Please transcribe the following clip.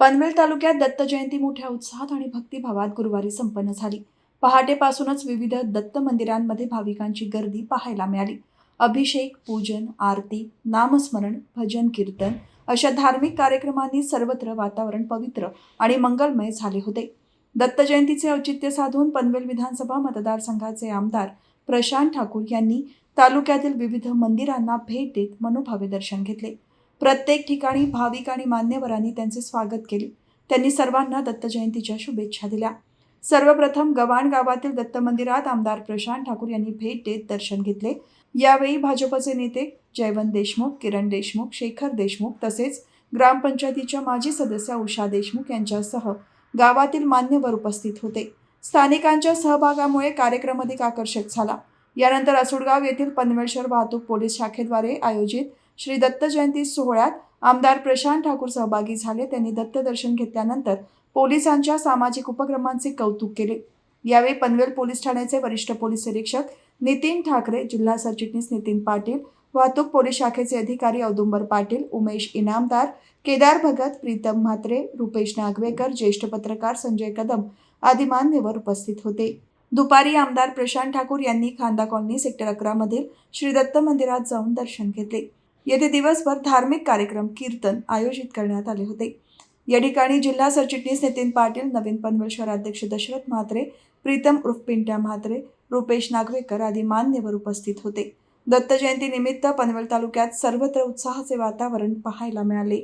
पनवेल तालुक्यात दत्त जयंती मोठ्या उत्साहात आणि भक्तिभावात गुरुवारी संपन्न झाली. पहाटेपासूनच विविध दत्त मंदिरांमध्ये भाविकांची गर्दी पाहायला मिळाली. अभिषेक पूजन आरती नामस्मरण भजन कीर्तन अशा धार्मिक कार्यक्रमांनी सर्वत्र वातावरण पवित्र आणि मंगलमय झाले होते. दत्त जयंतीचे औचित्य साधून पनवेल विधानसभा मतदारसंघाचे आमदार प्रशांत ठाकूर यांनी तालुक्यातील विविध मंदिरांना भेट देत मनोभावे दर्शन घेतले. प्रत्येक ठिकाणी भाविक आणि मान्यवरांनी त्यांचे स्वागत केले. त्यांनी सर्वांना दत्त जयंतीच्या शुभेच्छा दिल्या. सर्वप्रथम गव्हाण गावातील दत्त मंदिरात आमदार प्रशांत ठाकूर यांनी भेट देत दर्शन घेतले. यावेळी भाजपचे नेते जयवंत देशमुख किरण देशमुख शेखर देशमुख तसेच ग्रामपंचायतीच्या माजी सदस्य उषा देशमुख यांच्यासह गावातील मान्यवर उपस्थित होते. स्थानिकांच्या सहभागामुळे कार्यक्रम अधिक आकर्षक झाला. यानंतर असुडगाव येथील पनवेश्वर शहर वाहतूक पोलीस शाखेद्वारे आयोजित श्री दत्त जयंती सोहळ्यात आमदार प्रशांत ठाकूर सहभागी झाले. त्यांनी दत्त दर्शन घेतल्यानंतर पोलिसांच्या सामाजिक उपक्रमांचे कौतुक केले. यावेळी पनवेल पोलीस ठाण्याचे वरिष्ठ पोलीस निरीक्षक नितीन ठाकरे जिल्हा सरचिटणीस नितीन पाटील वाहतूक पोलीस शाखेचे अधिकारी औदुंबर पाटील उमेश इनामदार केदार भगत प्रीतम म्हात्रे रुपेश नागवेकर ज्येष्ठ पत्रकार संजय कदम आदी मान्यवर उपस्थित होते. दुपारी आमदार प्रशांत ठाकूर यांनी खांदा कॉलनी सेक्टर अकरा मधील श्री दत्त मंदिरात जाऊन दर्शन घेतले. येथे दिवसभर धार्मिक कार्यक्रम कीर्तन आयोजित करण्यात आले होते. या ठिकाणी जिल्हा सरचिटणीस नितीन पाटील नवीन पनवेल शहराध्यक्ष दशरथ म्हात्रे प्रीतम उर्फ पिंट्या म्हात्रे रुपेश नागवेकर आदी मान्यवर उपस्थित होते. दत्त जयंतीनिमित्त पनवेल तालुक्यात सर्वत्र उत्साहाचे वातावरण पाहायला मिळाले.